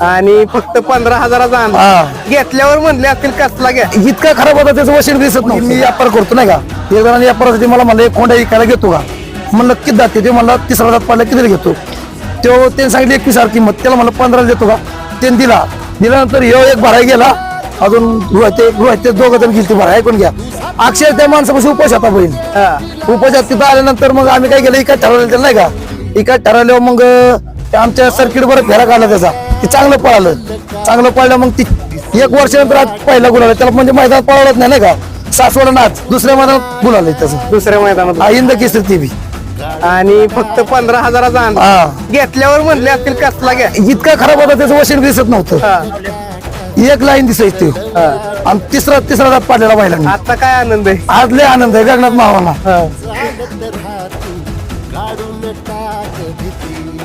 आणि फक्त पंधरा हजाराचा हा. अंदाज घेतल्यावर म्हणले असतील कसला घ्या. इतका खराब होता त्याचं वशीर दिसत नाही मी व्यापार करतो नाही का? एक जणांनी व्यापारासाठी मला म्हणलं एक कोंडा विकायला घेतो का? म्हणलं किती जाते? ते म्हणलं तिसरा जात पडला किती घेतो? तो त्यांनी सांगितलं एकवीस हजार किंमत. त्याला म्हणलं पंधरा देतो का? त्यांनी दिला. दिल्यानंतर ह्यो एक भराय गेला. अजून गृह ते गृह ते दोघं जण गेली भराय ऐकून घ्या. अक्षर त्या माणसापासून उपास आता बहीण. उपासात तिथं आल्यानंतर मग आम्ही काय केलं इकडे ठरवलं त्याला नाही का? इकडे ठरवल्यावर मग ते आमच्या सर्किट वर फेरा काढला त्याचा. ते चांगलं पळालं. चांगलं पळलं मग ती एक वर्षानंतर आज पहिला गुलाल त्याला म्हणजे मैदानात पळवलंच नाही नाही का? सासवड नाच दुसऱ्या मैदानात गुलाल त्याचं. दुसऱ्या मैदानात हिंद केसरी ती बी. आणि फक्त पंधरा हजाराचा अंदाज हा. घेतल्यावर म्हणले असतील कसला घ्या? इतका खराब होता त्याचं वशीर दिसत नव्हतं. हा. एक लाईन दिसायची ते आणि तिसरा तिसरा दात पाडलेला बैलांनी. आता काय आनंद आहे? आज लय आनंद आहे गगनात मावाला हा. काढून टाक भीती.